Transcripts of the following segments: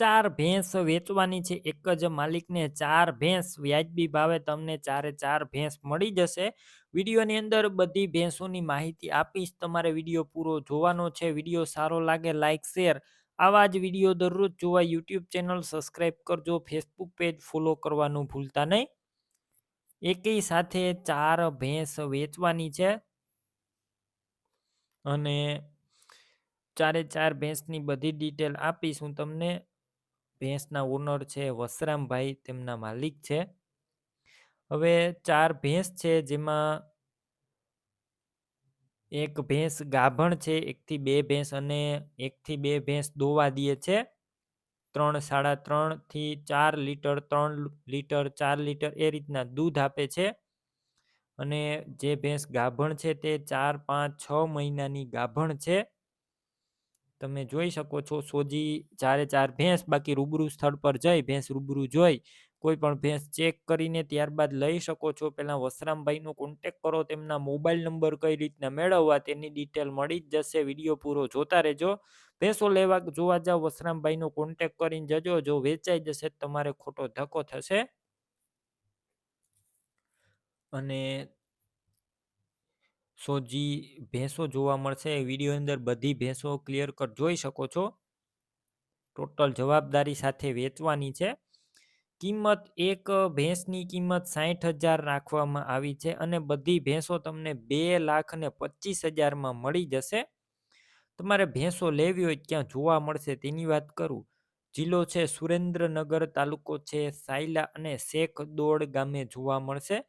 ચાર ભેંસ વેચવાની છે. એક જ માલિકને ચાર ભેંસ વ્યાજબી ભાવે તમને ચારે ચાર ભેંસ મળી જશે. વિડીયોની અંદર બધી ભેંસોની માહિતી આપીશ. તમારે વીડિયો પૂરો જોવાનો છે. વીડિયો સારો લાગે લાઇક શેર. આવા જ વીડિયો દરરોજ જોવા યુટ્યુબ ચેનલ સબસ્ક્રાઈબ કરજો. ફેસબુક પેજ ફોલો કરવાનું ભૂલતા નહીં. એકેય સાથે ચાર ભેંસ વેચવાની છે. અને ચારે ચાર ભેંસની બધી ડિટેલ આપીશ. હું તમને ભેંસના ઓનર છે, વસરામભાઈ તેમના માલિક છે. હવે ચાર ભેંસ છે, જેમાં એક ભેંસ ગાભણ છે, એકથી બે ભેંસ અને એકથી બે ભેંસ દોવા દે છે. ત્રણ સાડા ત્રણથી ચાર લીટર, ત્રણ લીટર, ચાર લીટર એ રીતના દૂધ આપે છે. અને જે ભેંસ ગાભણ છે તે ચાર પાંચ છ મહિનાની ગાભણ છે. તમે જોઈ શકો છો સોજી ચારે ચાર ભેંસ બાકી રૂબરૂ સ્થળ પર જઈ, ભેંસ રૂબરૂ જોઈ. કોઈ પણ ભેંસ ચેક કરીને ત્યારબાદ લઈ શકો છો. પહેલાં વસરામભાઈનો કોન્ટેક કરો, તેમના મોબાઈલ નંબર કઈ રીતના મેળવવા તેની ડિટેલ મળી જ જશે. વીડિયો પૂરો જોતા રહેજો. ભેંસો લેવા જોવા જાઓ વસરામભાઈનો કોન્ટેક કરીને જજો. જો વેચાઈ જશે તમારે ખોટો ધક્કો થશે. અને સોજી ભેંસો જોવા મળશે. વીડિયો અંદર બધી ભેંસો ક્લિયર કટ જોઈ શકો છો. ટોટલ જવાબદારી સાથે વેચવાની છે. કિંમત એક, ભેંસની કિંમત સાઠ હજાર રાખવામાં આવી છે અને બધી ભેંસો તમને બે લાખ ને પચીસ હજારમાં મળી જશે. તમારે ભેંસો લેવી હોય ક્યાં જોવા મળશે. તેની વાત કરું. જિલ્લો છે સુરેન્દ્રનગર, તાલુકો છે સાયલા અને શેખ દોડ ગામે જોવા મળશે.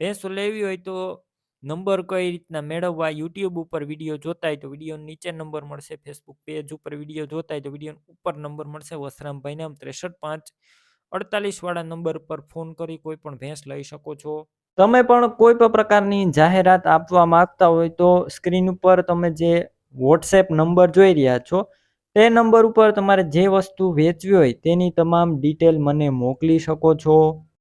ભેંસો લેવી હોય તો નંબર કઈ રીતના મેળવવા, યુટ્યુબ ઉપર વીડિયો જોતા હોય તો વીડિયો નીચે નંબર મળશે ફેસબુક પેજ ઉપર વીડિયો જોતા હોય તો વીડિયો ઉપર નંબર મળશે. વસરામભાઈ નામ ત્રેસઠ પાંચ અડતાલીસ વાળા નંબર પર ફોન કરી કોઈ પણ ભેંસ લઈ શકો છો. તમે પણ કોઈ પણ પ્રકારની જાહેરાત આપવા માંગતા હોય તો સ્ક્રીન ઉપર તમે જે વોટ્સએપ નંબર જોઈ રહ્યા છો, તે નંબર ઉપર તમારે જે વસ્તુ વેચવી હોય તેની તમામ ડિટેલ મને મોકલી શકો છો.